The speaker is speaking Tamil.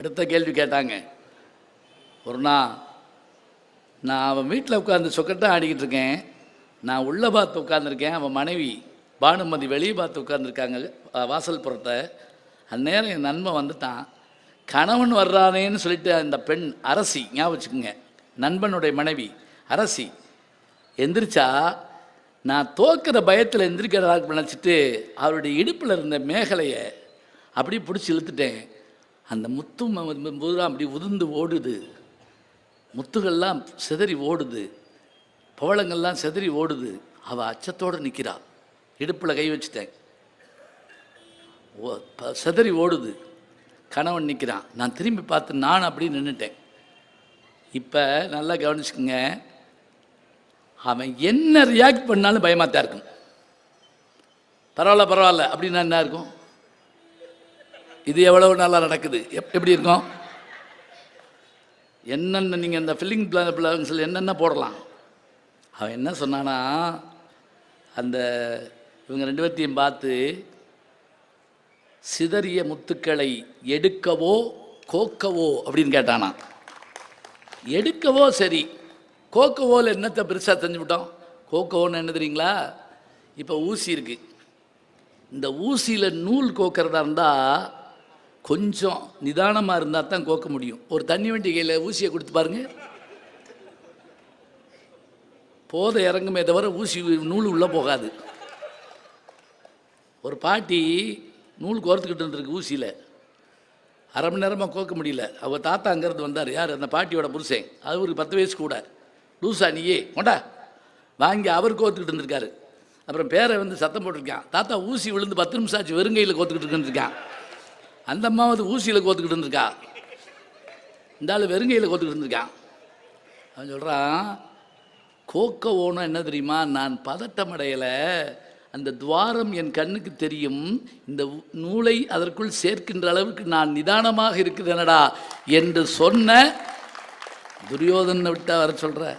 அடுத்த கேள்வி கேட்டாங்க. ஒரு நாள் நான் அவன் வீட்டில் உட்காந்து சொக்கட்டாக ஆடிக்கிட்டு இருக்கேன். நான் உள்ளே பார்த்து உட்காந்துருக்கேன் அவன் மனைவி பானுமதி வெளியே பார்த்து உட்காந்துருக்காங்க வாசல் புறத்தை. அந்நேரம் என் நண்பன் வந்துட்டான். கணவன் வர்றானேன்னு சொல்லிட்டு அந்த பெண் அரசி ஞாபகம் வச்சுக்கோங்க. நண்பனுடைய மனைவி அரசி. எந்திரிச்சா நான் தோக்கிற பயத்தில் எந்திரிக்கிறதாக நினச்சிட்டு அவருடைய இடுப்பில் இருந்த மேகலையை அப்படியே பிடிச்சி இழுத்துட்டேன். அந்த முத்து பூரா அப்படி உதிர்ந்து ஓடுது. முத்துகள்லாம் சிதறி ஓடுது. பவளங்கள்லாம் சிதறி ஓடுது. அவள் அச்சத்தோடு நிற்கிறாள் இடுப்பில் கை வச்சுட்டேன். ஓ சிதறி ஓடுது. கணவன் நிற்கிறான் நான் திரும்பி பார்த்து நான் அப்படி நின்றுட்டேன் இப்போ நல்லா கவனிச்சுக்கோங்க. அவன் என்ன ரியாக்ட் பண்ணாலும் பயமாக தான் இருக்கும். பரவாயில்ல பரவாயில்ல. அப்படின்னா என்ன இருக்கும்? இது எவ்வளவு நல்லா நடக்குது? எப்படி இருக்கும்? என்னென்ன நீங்கள் இந்த ஃபில்லிங் பிளான்ஸில் என்னென்ன போடலாம்? அவன் என்ன சொன்னானா அந்த இவங்க ரெண்டு பேர்த்தையும் பார்த்து சிதறிய முத்துக்களை எடுக்கவோ கோக்கவோ அப்படின்னு கேட்டானா எடுக்கவோ சரி கோக்கவோவில் என்னத்தை பெருசாக செஞ்சு விட்டோம்? கோக்கவோன்னு என்ன தெரியுங்களா? இப்போ ஊசி இருக்குது இந்த ஊசியில் நூல் கோக்கிறதா இருந்தால் கொஞ்சம் நிதானமாக இருந்தால் தான் கோக்க முடியும். ஒரு தண்ணி வண்டி கையில் ஊசியை கொடுத்து பாருங்க. போதை இறங்குமே தவிர ஊசி நூல் உள்ளே போகாது. ஒரு பாட்டி நூல் கோர்த்துக்கிட்டு இருந்திருக்கு ஊசியில். அரை மணி நேரமாக கோக்க முடியல. அவள் தாத்தா அங்கேருந்து வந்தார். யார்? அந்த பாட்டியோட புருஷன். ஒரு பத்து வயசு கூட. லூசா நீயே. கொண்டா. வாங்கி அவர் கோத்துக்கிட்டு இருந்திருக்காரு. அப்புறம் பேரை வந்து சத்தம் போட்டிருக்கான். தாத்தா ஊசி விழுந்து பத்து நிமிஷம் ஆச்சு. வெறுங்கையில் கோத்துக்கிட்டு இருந்திருக்கான். அந்த அம்மாவது ஊசியில் கோத்துக்கிட்டு இருந்திருக்கா. இந்த ஆள் வெறுங்கையில் கோத்துக்கிட்டு இருந்திருக்கான் அவன் சொல்கிறான் கோக்க ஓணும் என்ன தெரியுமா? நான் பதட்டம் அடையலை அந்த துவாரம் என் கண்ணுக்கு தெரியும். இந்த நூலை அதற்குள் சேர்க்கின்ற அளவுக்கு நான் நிதானமாக இருக்கிறேனடா என்று சொன்ன துரியோதனை விட்டா வர சொல்கிற